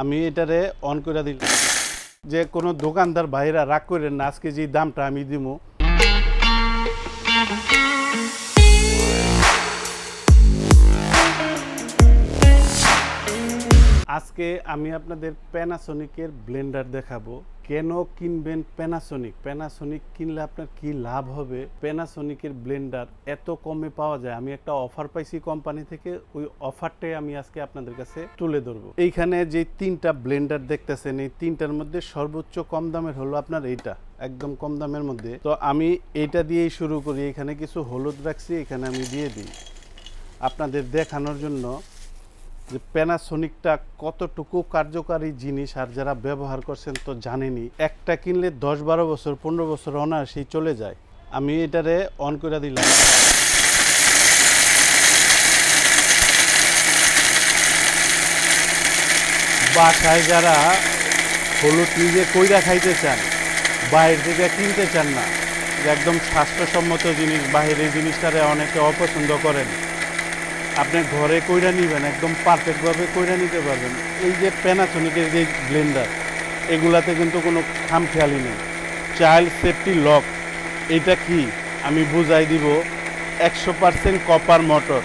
আমি এটারে অন করে দিল। যে কোনো দোকানদার ভাইরা রাগ করে না, আজকে যে দামটা আমি দিব আজকে আমি আপনাদের প্যানাসনিকের ব্লেন্ডার দেখাবো। কেন কিনবেন প্যানাসোনিক প্যানাসোনিক কিনলে আপনার কি লাভ হবে? প্যানাসোনিকের ব্লেন্ডার এত কমে পাওয়া যায়। আমি একটা অফার পাইছি কোম্পানি থেকে, ওই অফারটাই আমি আজকে আপনাদের কাছে তুলে ধরবো। এইখানে যে তিনটা ব্লেন্ডার দেখতেছেন, এই তিনটার মধ্যে সর্বোচ্চ কম দামের হলো আপনার এইটা, একদম কম দামের মধ্যে। তো আমি এইটা দিয়েই শুরু করি। এখানে কিছু হলুদ রাখছি, এখানে আমি দিয়ে দিই। আপনাদের দেখানোর জন্য যে প্যানাসোনিকটা কতটুকু কার্যকারী জিনিস আর যারা ব্যবহার করছেন তো জানেনি একটা কিনলে দশ বারো বছর, পনেরো বছর অনায়াসেই চলে যায়। আমি এটারে অন করে দিলাম। বাসায় যারা হলুদ নিজে কইরা খাইতে চান, বাইরে থেকে কিনতে চান না একদম স্বাস্থ্যসম্মত জিনিস বাইরের জিনিসটারে অনেকে অপছন্দ করেন। আপনি ঘরে কইরা নিবেন, একদম পারফেক্টভাবে কইরা নিতে পারবেন। এই যে প্যানাসোনিকের যে ব্লেন্ডার এগুলাতে কিন্তু কোনো খামখেয়ালি নেই। চাইল্ড সেফটি লক এটা কি? আমি বুঝাই দিব, একশো percent copper motor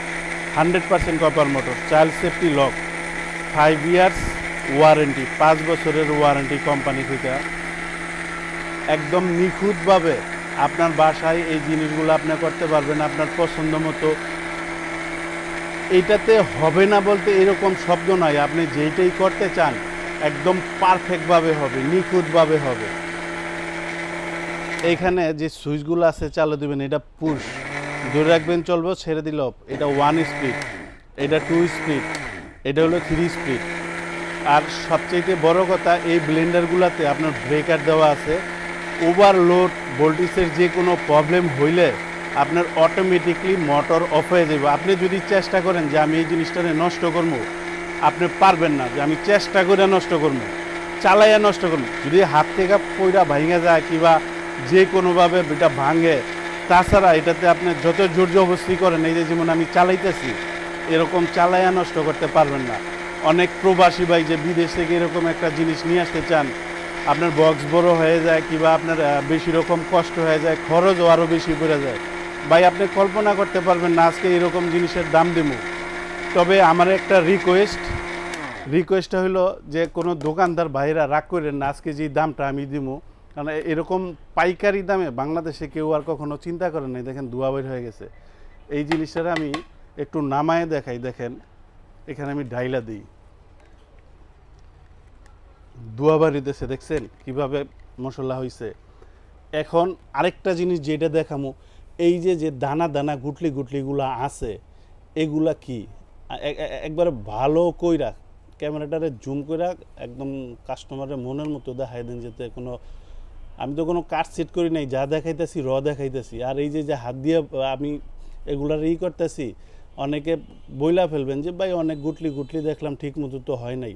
hundred percent copper motor child safety lock five years warranty পাঁচ বছরের ওয়ারেন্টি কোম্পানি থেকে। একদম নিখুঁতভাবে আপনার বাসায় এই জিনিসগুলো আপনি করতে পারবেন, আপনার পছন্দ মতো এইটাতে হবে না বলতে এরকম শব্দ নয়। আপনি যেইটাই করতে চান, একদম পারফেক্টভাবে হবে, নিখুঁতভাবে হবে। এইখানে যে সুইচগুলো আছে, চালু দিবেন, এটা পুশ ধরে রাখবেন, চলবো, ছেড়ে দিল, এটা ওয়ান স্পিড এটা টু স্পিড এটা হলো থ্রি স্পিড আর সবচেয়ে বড় কথা, এই ব্লেন্ডারগুলোতে আপনার ব্রেকার দেওয়া আছে। ওভারলোড ভোল্টেজের যে কোনো প্রবলেম হইলে আপনার অটোমেটিকলি মোটর অফ হয়ে যাবে। আপনি যদি চেষ্টা করেন যে আমি এই জিনিসটাকে নষ্ট করব, আপনি পারবেন না যে আমি চেষ্টা করে নষ্ট করব, চালাইয়া নষ্ট করব। যদি হাত থেকে পয়রা ভাঙে যায় কিংবা যে কোনোভাবে এটা ভাঙে, তাছাড়া এটাতে আপনি যত জোর জবস্তি করেন, এই যে যেমন আমি চালাইতেছি, এরকম চালাইয়া নষ্ট করতে পারবেন না। অনেক প্রবাসী ভাই যে বিদেশ থেকে এরকম একটা জিনিস নিয়ে আসতে চান, আপনার বক্স বড় হয়ে যায় কিংবা আপনার বেশি রকম কষ্ট হয়ে যায়, খরচও আরও বেশি পড়ে যায়। ভাই, আপনি কল্পনা করতে পারবেন না, আজকে এরকম জিনিসের দাম দেবো তবে আমার একটা রিকোয়েস্ট রিকোয়েস্টটা হলো যে কোনো দোকানদার ভাইরা রাগ করেন না, আজকে যে দামটা আমি দিব কারণ এরকম পাইকারি দামে বাংলাদেশে কেউ আর কখনো চিন্তা করে নাই। দেখেন দুয়া বের হয়ে গেছে। এই জিনিসটা আমি একটু নামায় দেখাই, দেখেন, এখানে আমি ডাইলা দিই। দুয়া বাড়িতেছে দেখছেন? কীভাবে মশলা হয়েছে এখন আরেকটা জিনিস যেটা দেখামো এই যে যে দানা দানা গুটলি গুটলিগুলা আছে, এগুলা কি? একবারে ভালো কইরা, ক্যামেরাটারে জুম কইরা একদম কাস্টমারের মনের মতো দেখাই দেন যাতে কোনো, আমি তো কোনো কাট সেট করি নাই, যা দেখাইতেছি, র দেখাইতেছি। আর এই যে যে হাত দিয়ে আমি এগুলার ই করতেছি, অনেকে বইলা ফেলবেন যে, ভাই, অনেক গুটলি গুটলি দেখলাম ঠিক মতো তো হয় নাই।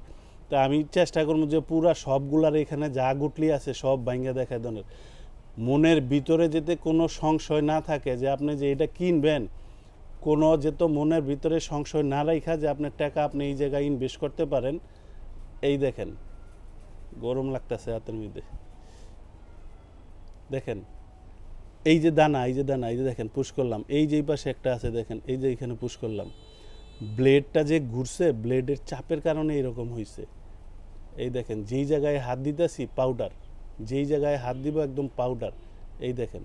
তা আমি চেষ্টা করব যে, পুরা সবগুলার এখানে যা গুটলি আছে, সব ভাঙ্গা দেখায় দনের। মনের ভিতরে যেতে কোনো সংশয় না থাকে যে আপনি যে এটা কিনবেন, কোনো যেত মনের ভিতরে সংশয় না রাখা যে আপনার টাকা আপনি এই জায়গায় ইনভেস্ট করতে পারেন। এই দেখেন, গরম লাগতেছে হাতের মধ্যে। দেখেন, এই যে দানা, এই যে দানা, এই যে দেখেন পুশ করলাম। এই যে পাশে একটা আছে, দেখেন, এই যে এখানে পুশ করলাম। ব্লেডটা যে ঘুরছে ব্লেডের চাপের কারণে এরকম হয়েছে এই দেখেন, যেই জায়গায় হাত দিতেছি পাউডার যেই জায়গায় হাত দিব একদম পাউডার এই দেখেন।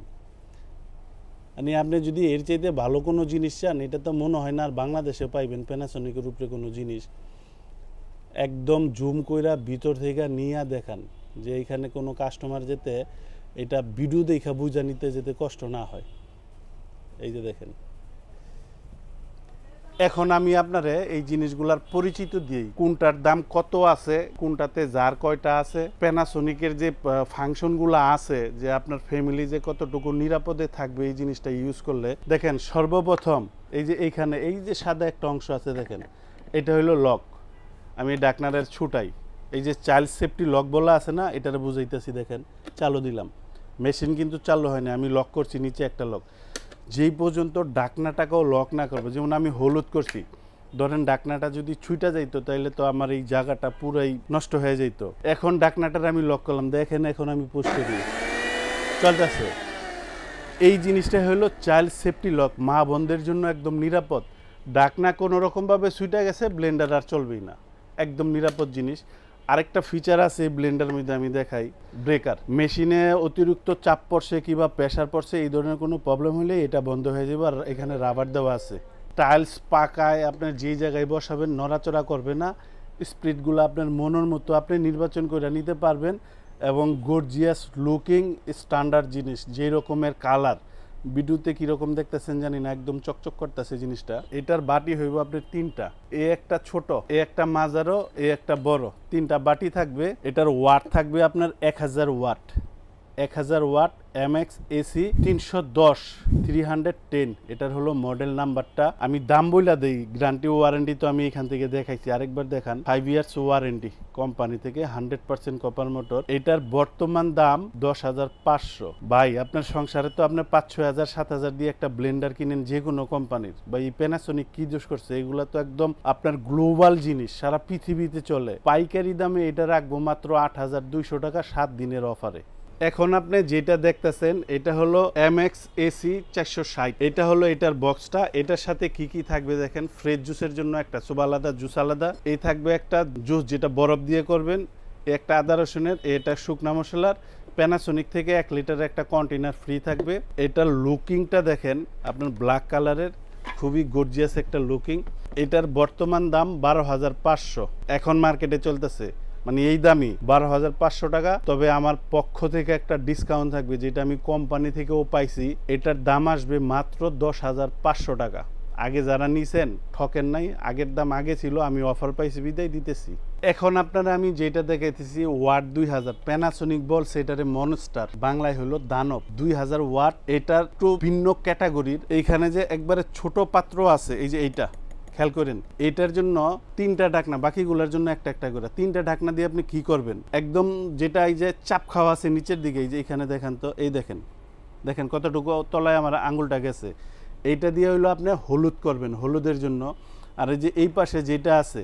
মানে আপনি যদি এর চাইতে ভালো কোনো জিনিস চান, এটা তো মনে হয় না আর বাংলাদেশে পাইবেন প্যানাসনিকের উপরে কোনো জিনিস। একদম জুম কইরা ভিতর থেকে নিয়ে দেখান যে এখানে কোনো কাস্টমার যেতে এটা ভিডিও দেখা বুঝা নিতে যেতে কষ্ট না হয়। এই যে দেখেন। এখন আমি আপনারে এই জিনিসগুলার পরিচিত দিই। কোনটার দাম কত আছে, কোনটাতে যার কয়টা আছে। প্যানাসোনিকের যে ফাংশনগুলো আছে, যে আপনার ফ্যামিলি যে কতটুকু নিরাপদে থাকবে এই জিনিসটা ইউজ করলে। দেখেন, সর্বপ্রথম এই যে এইখানে, এই যে সাদা একটা অংশ আছে দেখেন, এটা হলো লক আমি ডাকনারের ছুটাই। এই যে চাইল্ড সেফটি লক বলা আছে না, এটারে বুঝাইতেছি, দেখেন, চালু দিলাম। মেশিন কিন্তু চালু হয়নি আমি লক করছি, নিচে একটা লক যেই পর্যন্ত ডাকনাটাকেও লক না করব, যেমন আমি হলুদ করছি, ধরেন ডাকনাটা যদি ছুইটা যাইতো তাহলে তো আমার এই জায়গাটা পুরাই নষ্ট হয়ে যাইতো। এখন ডাকনাটার আমি লক করলাম, দেখেন এখন আমি পুষ্ট দিই। চলতেছে। এই জিনিসটা হলো চাইল্ড সেফটি লক মা বোনদের জন্য একদম নিরাপদ। ডাকনা কোনো রকমভাবে সুইটা গেছে ব্লেন্ডার আর চলবেই না। একদম নিরাপদ জিনিস। আরেকটা ফিচার আছে ব্লেন্ডার মধ্যে আমি দেখাই ব্রেকার মেশিনে অতিরিক্ত চাপ পড়ছে কিংবা প্রেশার পড়ছে, এই ধরনের কোনো প্রবলেম হলে এটা বন্ধ হয়ে যাবে আর এখানে রাবার দেওয়া আছে। টাইলস পাকায় আপনার যে জায়গায় বসাবেন, নড়াচড়া করবে না। স্প্রিটগুলো আপনার মনের মতো আপনি নির্বাচন করে নিতে পারবেন এবং গর্জিয়াস লুকিং স্ট্যান্ডার্ড জিনিস, যেই রকমের কালার ভিডিওতে কীরকম দেখতেছেন জানি না, একদম চকচক করতেছে জিনিসটা। এটার বাটি হইব আপনার তিনটা। এ একটা ছোট, এ একটা মাজারো এ একটা বড়। তিনটা বাটি থাকবে, এটার ওয়াট থাকবে আপনার এক হাজার ওয়াট। এক হাজার ওয়াট এম এক্স এসি তিনশো দশ থ্রি হান্ড্রেড টেন এটার হলো মডেল নাম্বারটা আমি দাম বইলা দিই গ্যারান্টি ওয়ারেন্টি তো আমি এখান থেকে দেখাইছি। আরেকবার দেখান ফাইভ ইয়ার্স ওয়ারেন্টি কোম্পানি থেকে হান্ড্রেড পার্সেন্ট কপার মোটর এটার বর্তমান দাম দশ হাজার পাঁচশো। ভাই, আপনার সংসারে তো আপনার পাঁচ, ছয় হাজার, সাত হাজার দিয়ে একটা ব্লেন্ডার কিনেন যে কোনো কোম্পানির বা এই প্যানাসোনিক কি দোষ করছে? এগুলা তো একদম আপনার গ্লোবাল জিনিস, সারা পৃথিবীতে চলে। পাইকারি দামে এটা রাখব মাত্র আট হাজার দুইশো টাকা সাত দিনের অফারে এখন আপনি যেটা দেখতেছেন, এটা হলো এম এক্স এসি চারশো ষাট। এটা হলো এটার বক্সটা এটার সাথে কি কি থাকবে দেখেন? ফ্রেশ জুসের জন্য একটা সুপ আলাদা জুস আলাদা। এই থাকবে একটা জুস যেটা বরফ দিয়ে করবেন। একটা আদা রসুনের, এটা শুকনা মশলার। প্যানাসোনিক থেকে এক লিটার একটা কন্টেনার ফ্রি থাকবে। এটার লুকিংটা দেখেন, আপনার ব্ল্যাক কালারের খুবই গর্জিয়াস একটা লুকিং এটার বর্তমান দাম বারো হাজার পাঁচশো। এখন মার্কেটে চলতেছে। মানে এই দামি, বারো হাজার পাঁচশো টাকা। তবে আমার পক্ষ থেকে একটা ডিসকাউন্ট থাকবে, যেটা আমি কোম্পানি থেকেও পাইছি। এটার দাম আসবে মাত্র দশ হাজার পাঁচশো টাকা। আগে যারা নিছেন, ঠকেন নাই, আগের দাম আগে ছিল, আমি অফার পাইছি, বিদায় দিতেছি। এখন আপনারা আমি যেটা দেখাইতেছি, ওয়াট দুই হাজার। প্যানাসোনিক বল সেটারে মনস্টার বাংলায় হলো দানব, দুই হাজার ওয়াট। এটার একটু ভিন্ন ক্যাটাগরির এইখানে যে একবারে ছোট পাত্র আছে, এই যে এইটা। খেয়াল করেন, এটার জন্য তিনটা ঢাকনা, বাকিগুলোর জন্য একটা একটা করে। তিনটা ঢাকনা দিয়ে আপনি কি করবেন? একদম যেটা এই যে চাপ খাওয়া আছে নিচের দিকে, এই যে এখানে দেখেন তো, এই দেখেন। দেখেন কতটুকু তলায় আমার আঙুলটা গেছে। এইটা দিয়ে হইল আপনি হলুদ করবেন, হলুদের জন্য। আর এই যে এই পাশে যেটা আছে,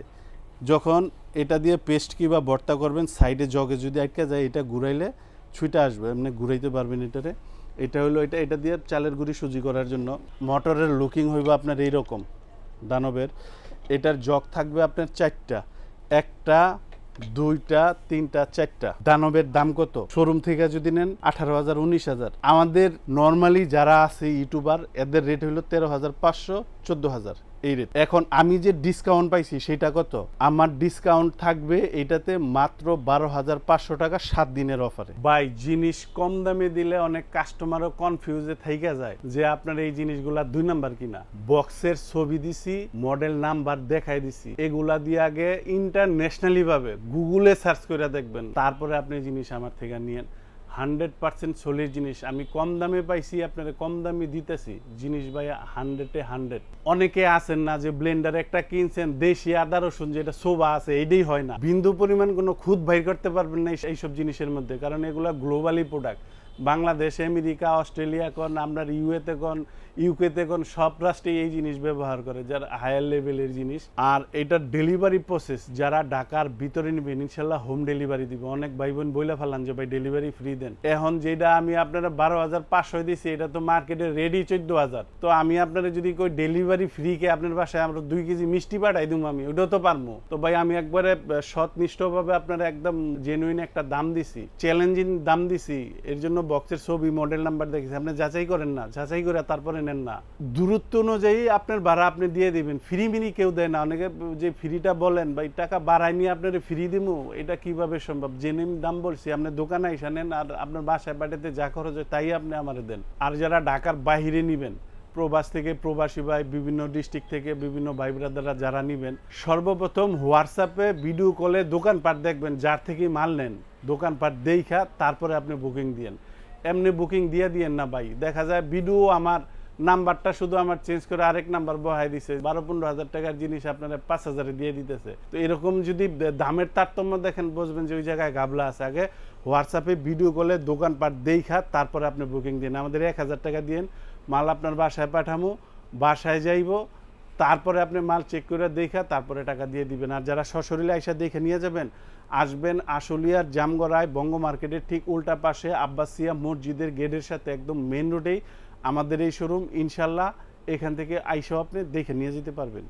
যখন এটা দিয়ে পেস্ট কিংবা ভর্তা করবেন, সাইডে জগে যদি আটকে যায়, এটা ঘুরাইলে ছুঁটা আসবে এমনি ঘুরাইতে পারবেন এটারে। এটা হলো এটা এটা দিয়ে চালের গুঁড়ি সুজি করার জন্য। মটরের লুকিং হইবে আপনার এইরকম। দানবের, এটার জগ থাকবে আপনার চারটা। একটা, দুইটা, তিনটা, চারটা। দানবের দাম কত? শোরুম থেকে যদি নেন আঠারো হাজার, উনিশ হাজার। আমাদের নর্মালি যারা আছে ইউটিউবার এদের রেট হলো তেরো হাজার পাঁচশো, চোদ্দ হাজার। এখন আমি যে ডিসকাউন্ট পাইছি সেটা কত? আমার ডিসকাউন্ট থাকবে এটাতে মাত্র বারো হাজার পাঁচশো টাকা সাত দিনের অফারে বাই জিনিস কম দামে দিলে অনেক কাস্টমারও কনফিউজে থেকে যায় যে আপনার এই জিনিসগুলা দুই নাম্বার কিনা। বক্সের ছবি দিছি মডেল নাম্বার দেখাই দিছি। এগুলা দিয়ে আগে ইন্টারন্যাশনালি ভাবে গুগলে সার্চ করে দেখবেন। তারপরে আপনি জিনিস আমার থেকে নিয়েন। হান্ড্রেড পার্সেন্ট সোলের জিনিস। আমি কম দামে পাইছি, আপনারা কম দামে দিতেছি। জিনিস ভাই হান্ড্রেডে হান্ড্রেড। অনেকে আছেন না যে ব্লেন্ডার একটা কিনছেন, দেশি আদা রসুন, যেটা শোভা আছে, এটাই হয় না। বিন্দু পরিমাণ কোনো খুদ বাইর করতে পারবেন না এইসব জিনিসের মধ্যে, কারণ এগুলো globally product Bangladesh, America, Australia কোন, আপনার ইউএতে কোন ইউকেতে কোন, সব রাষ্ট্রে এই জিনিস ব্যবহার করে, যারা হায়ার লেভেলের জিনিস। আর এটার ডেলিভারি প্রসেস যারা ঢাকার ভিতরে নেবেন, ইনশাল্লাহ হোম ডেলিভারি দিবে। অনেক ভাই বোন বইলা ফেলান যে, ভাই ডেলিভারি ফ্রি দেন। এখন যেটা আমি আপনারা বারো হাজার পাঁচশো দিছি, এটা তো মার্কেটে রেডি চোদ্দ হাজার। তো আমি আপনারা যদি কই ডেলিভারি ফ্রি কে আপনার বাসায় আমরা দুই কেজি মিষ্টি পাঠাই দিব আমি? ওটাও তো পারব তো ভাই, আমি একবারে সৎনিষ্ঠভাবে আপনারা একদম জেনুইন একটা দাম দিছি চ্যালেঞ্জিং দাম দিছি। এর জন্য বক্সের ছবি মডেল নাম্বার দেখেছি। আপনি যাচাই করেন না, যাচাই করে তারপরে নেন না। দূরত্ব অনুযায়ী আপনার ভাড়া আপনি দিয়ে দিবেন। ফ্রি মিনি কেউ দেয় না। অনেকে যে ফ্রিটা বলেন বা এই টাকা বাড়ায় নিয়ে আপনার ফ্রি দিব এটা কীভাবে সম্ভব? জেনুইন দাম বলছি, আপনি দোকানে এসে নেন আর আপনার বাসায় বাড়িতে যা খরচ হয় তাই আপনি আমার দেন। আর যারা ঢাকার বাহিরে নিবেন, প্রবাস থেকে প্রবাসী ভাই, বিভিন্ন ডিস্ট্রিক্ট থেকে বিভিন্ন ভাই ব্রাদাররা যারা নিবেন, সর্বপ্রথম হোয়াটসঅ্যাপে ভিডিও কলে দোকানপাট দেখবেন, যার থেকে মাল নেন। দোকানপাট দেইখা, তারপরে আপনি বুকিং দিয়েন। এমনি বুকিং দিয়ে দিয়েন না ভাই। দেখা যায় ভিডিও আমার নাম্বারটা শুধু আমার চেঞ্জ করে আরেক নাম্বার বহাই দিছে। বারো পনেরো হাজার টাকার জিনিস আপনারা পাঁচ হাজারে দিয়ে দিতেছে। তো এরকম যদি দামের তারতম্য দেখেন, বুঝবেন যে ওই জায়গায় গাবলা আছে। আগে হোয়াটসঅ্যাপে ভিডিও কলে দোকানপাট দেইখা, তারপরে আপনি বুকিং দিন। আমাদের এক হাজার টাকা দিন মাল আপনার বাসায় পাঠামো, বাসায় যাইব, তারপরে আপনি মাল চেক করে দেখা তারপরে টাকা দিয়ে দিবেন। আর যারা সশরীরে আইসা দেখে নিয়ে যাবেন আসবেন আশুলিয়ার জামগড়ায় বঙ্গ মার্কেটের ঠিক উল্টা পাশে আব্বাসিয়া মসজিদের গেটের সাথে একদম মেন রোডেই আমাদের এই শোরুম ইনশাল্লাহ এখান থেকে আইসাও আপনি দেখে নিয়ে যেতে পারবেন।